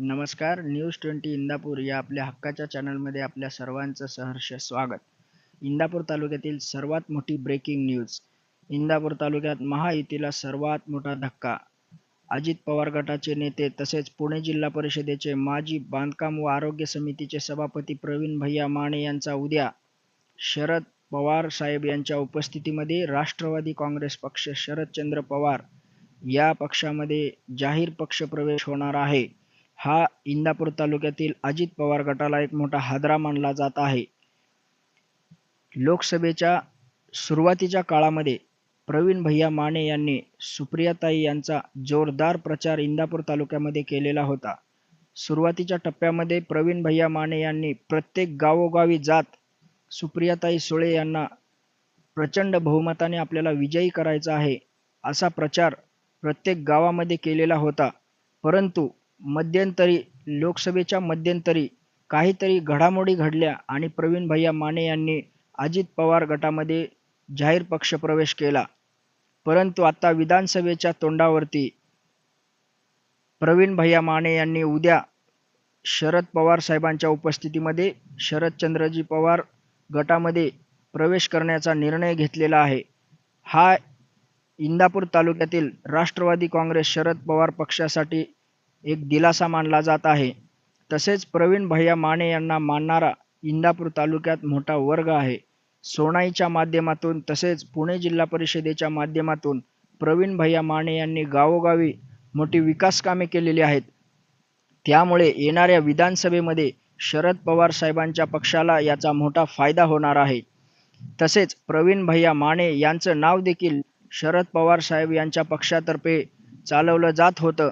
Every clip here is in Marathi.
नमस्कार न्यूज ट्वेंटी इंदापूर या आपल्या हक्काच्या चॅनलमध्ये आपल्या सर्वांचं सहर्ष स्वागत. इंदापूर तालुक्यातील सर्वात मोठी ब्रेकिंग न्यूज इंदापूर तालुक्यात महायुतीला सर्वात मोठा धक्का. अजित पवार गटाचे नेते तसेच पुणे जिल्हा परिषदेचे माजी बांधकाम व आरोग्य समितीचे सभापती प्रवीण भैया माने यांचा उद्या शरद पवार साहेब यांच्या उपस्थितीमध्ये राष्ट्रवादी काँग्रेस पक्ष शरदचंद्र पवार या पक्षामध्ये जाहीर पक्षप्रवेश होणार आहे. हा इंदापूर तालुक्यातील अजित पवार गटाला एक मोठा हादरा मानला जात आहे. लोकसभेच्या सुरुवातीच्या काळामध्ये प्रवीण भैया माने यांनी सुप्रियाताई यांचा जोरदार प्रचार इंदापूर तालुक्यामध्ये केलेला होता. सुरुवातीच्या टप्प्यामध्ये प्रवीण भैया माने यांनी प्रत्येक गावोगावी जात सुप्रियाताई सुळे यांना प्रचंड बहुमताने आपल्याला विजयी करायचा आहे असा प्रचार प्रत्येक गावामध्ये केलेला होता. परंतु मध्यंतरी लोकसभेच्या मध्यंतरी काहीतरी घडामोडी घडल्या आणि प्रवीण भैया माने यांनी अजित पवार गटामध्ये जाहीर पक्षप्रवेश केला. परंतु आता विधानसभेच्या तोंडावरती प्रवीण भैया माने यांनी उद्या शरद पवार साहेबांच्या उपस्थितीमध्ये शरदचंद्रजी पवार गटामध्ये प्रवेश करण्याचा निर्णय घेतलेला आहे. हा इंदापूर तालुक्यातील राष्ट्रवादी काँग्रेस शरद पवार पक्षासाठी एक दिलासा मानला जात आहे. तसेच प्रवीण भैया माने यांना मानणारा इंदापूर तालुक्यात मोठा वर्ग आहे. सोनाईच्या माध्यमातून तसेच पुणे जिल्हा परिषदेच्या माध्यमातून प्रवीण भैया माने यांनी गावोगावी मोठी विकास कामे केलेली आहेत. त्यामुळे येणाऱ्या विधानसभेमध्ये शरद पवार साहेबांच्या पक्षाला याचा मोठा फायदा होणार आहे. तसेच प्रवीण भैया माने यांचं नाव देखील शरद पवार साहेब यांच्या पक्षातर्फे चालवलं जात होतं.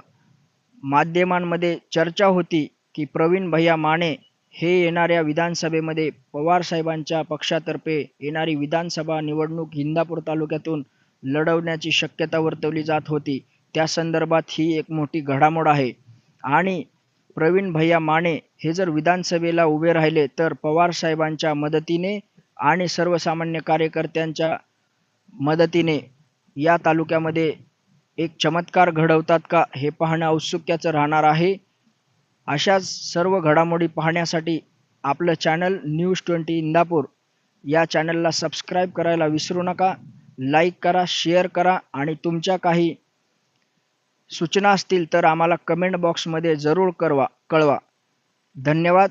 माध्यमांमध्ये चर्चा होती की प्रवीण भैया माने हे येणाऱ्या विधानसभेमध्ये पवार साहेबांच्या पक्षातर्फे येणारी विधानसभा निवडणूक इंदापूर तालुक्यातून लढवण्याची शक्यता वर्तवली जात होती. त्या संदर्भात ही एक मोठी घडामोड आहे. आणि प्रवीण भैया माने हे जर विधानसभेला उभे राहिले तर पवार साहेबांच्या मदतीने आणि सर्वसामान्य कार्यकर्त्यांच्या मदतीने या तालुक्यामध्ये एक चमत्कार घडवतात का हे पाहणं औत्सुक्याचं राहणार आहे. अशाच सर्व घडामोडी पाहण्यासाठी आपलं चॅनल न्यूज ट्वेंटी इंदापूर. या चॅनलला सबस्क्राईब करायला विसरू नका. लाईक करा शेअर करा आणि तुमच्या काही सूचना असतील तर आम्हाला कमेंट बॉक्समध्ये जरूर करवा कळवा. धन्यवाद.